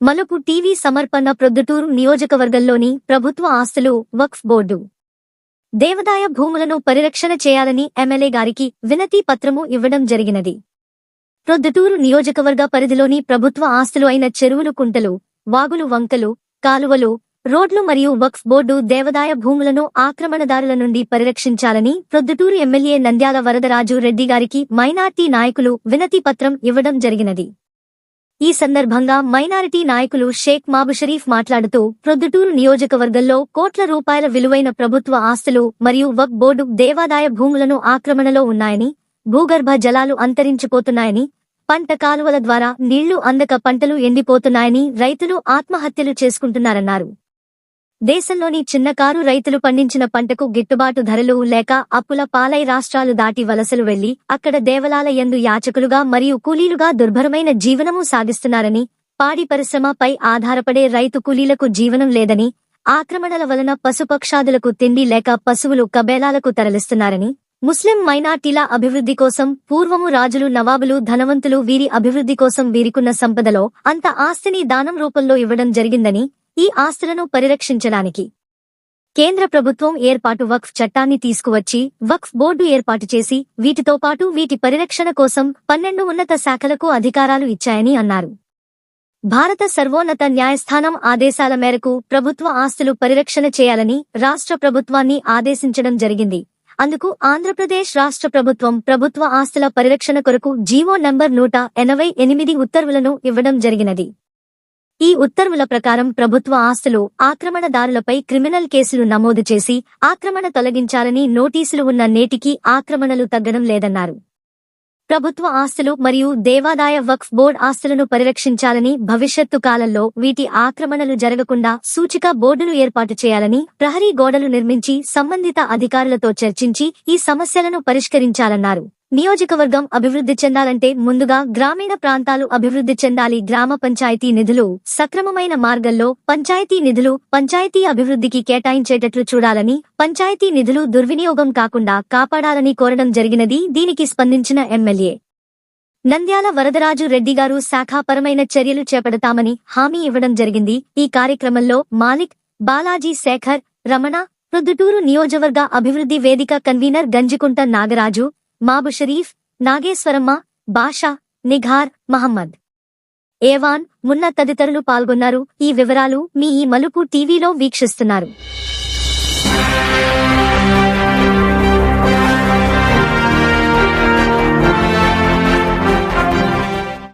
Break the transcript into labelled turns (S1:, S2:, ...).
S1: మలుపు టీవీ సమర్పణ ప్రొద్దుటూరు నియోజకవర్గంలోని ప్రభుత్వ ఆస్తులు వక్ఫ్ బోర్డు. దేవదాయ భూములను పరిరక్షణ చేయాలని ఎమ్మెల్యే గారికి వినతి పత్రము ఇవ్వడం జరిగినది. ప్రొద్దుటూరు నియోజకవర్గ పరిధిలోని ప్రభుత్వ ఆస్తులు అయిన చెరువులు కుంటలు వాగులు వంకలు కాలువలు రోడ్లు మరియు వక్ఫ్ బోర్డు దేవదాయ భూములను ఆక్రమణదారుల నుండి పరిరక్షించాలని ప్రొద్దుటూరు ఎమ్మెల్యే నంద్యాల వరదరాజు రెడ్డి గారికి మైనార్టీ నాయకులు వినతి పత్రం ఇవ్వడం జరిగినది. ఈ సందర్భంగా మైనారిటీ నాయకులు షేక్ మాబుషరీఫ్ మాట్లాడుతూ ప్రొద్దుటూరు నియోజకవర్గంలో కోట్ల రూపాయల విలువైన ప్రభుత్వ ఆస్తులు మరియు వక్ బోర్డు దేవాదాయ భూములను ఆక్రమణలో ఉన్నాయని భూగర్భ జలాలు అంతరించిపోతున్నాయని పంట కాలువల ద్వారా నీళ్ళు అందక పంటలు ఎండిపోతున్నాయని రైతులు ఆత్మహత్యలు చేసుకుంటున్నారన్నారు. దేశంలోని చిన్నకారు రైతులు పండించిన పంటకు గిట్టుబాటు ధరలు లేక అప్పుల పాలై రాష్ట్రాలు దాటి వలసలు వెళ్ళి అక్కడ దేవలాల యందు యాచకులుగా మరియు కూలీలుగా దుర్భరమైన జీవనము సాగిస్తున్నారని పాడి పరిశ్రమపై ఆధారపడే రైతు కూలీలకు జీవనం లేదని ఆక్రమణల వలన పశుపక్షాదులకు తిండి లేక పశువులు కబేలాలకు తరలిస్తున్నారని ముస్లిం మైనార్టీల అభివృద్ధి కోసం పూర్వము రాజులు నవాబులు ధనవంతులు వీరి అభివృద్ధి కోసం వీరికున్న సంపదలో అంత ఆస్తిని దానం రూపంలో ఇవ్వడం జరిగిందని ఈ ఆస్తులను పరిరక్షించడానికి కేంద్ర ప్రభుత్వం ఏర్పాటు వక్ఫ్ చట్టాన్ని తీసుకువచ్చి వక్ఫ్ బోర్డు ఏర్పాటు చేసి వీటితో పాటు వీటి పరిరక్షణ కోసం పన్నెండు ఉన్నత శాఖలకు అధికారాలు ఇచ్చాయని అన్నారు. భారత సర్వోన్నత న్యాయస్థానం ఆదేశాల మేరకు ప్రభుత్వ ఆస్తులు పరిరక్షణ చేయాలని రాష్ట్ర ప్రభుత్వాన్ని ఆదేశించడం జరిగింది. అందుకు ఆంధ్రప్రదేశ్ రాష్ట్ర ప్రభుత్వం ప్రభుత్వ ఆస్తుల పరిరక్షణ కొరకు జీవో నంబర్ నూట ఎనభై ఎనిమిది ఉత్తర్వులను ఇవ్వడం జరిగినది. ఈ ఉత్తర్వుల ప్రకారం ప్రభుత్వ ఆస్తులు ఆక్రమణదారులపై క్రిమినల్ కేసులు నమోదు చేసి ఆక్రమణ తొలగించాలని నోటీసులు ఉన్న నేటికి ఆక్రమణలు తగ్గడం లేదన్నారు. ప్రభుత్వ ఆస్తులు మరియు దేవాదాయ వక్ఫ్ బోర్డ్ ఆస్తులను పరిరక్షించాలని భవిష్యత్తు కాలంలో వీటి ఆక్రమణలు జరగకుండా సూచిక బోర్డులు ఏర్పాటు చేయాలని ప్రహరీ గోడలు నిర్మించి సంబంధిత అధికారులతో చర్చించి ఈ సమస్యలను పరిష్కరించాలన్నారు. నియోజకవర్గం అభివృద్ధి చెందాలంటే ముందుగా గ్రామీణ ప్రాంతాలు అభివృద్ధి చెందాలి. గ్రామ పంచాయతీ నిధులు సక్రమమైన మార్గంలో పంచాయతీ నిధులు పంచాయతీ అభివృద్ధికి కేటాయించేటట్లు చూడాలని పంచాయతీ నిధులు దుర్వినియోగం కాకుండా కాపాడాలని కోరడం జరిగినది దీనికి స్పందించిన ఎమ్మెల్యే. నంద్యాల వరదరాజు రెడ్డి గారు శాఖాపరమైన చర్యలు చేపడతామని హామీ ఇవ్వడం జరిగింది. ఈ కార్యక్రమంలో మాలిక్ బాలాజీ శేఖర్ రమణ ప్రొద్దుటూరు నియోజకవర్గ అభివృద్ధి వేదిక కన్వీనర్ గంజికుంట నాగరాజు మాబు షరీఫ్ నాగేశ్వరమ్మ బాషా నిఘార్ మహమ్మద్. ఏవాన్ మున్న తదితరులు పాల్గొన్నారు. ఈ వివరాలు మీ ఈ మలుపు టీవీలో వీక్షిస్తున్నారు.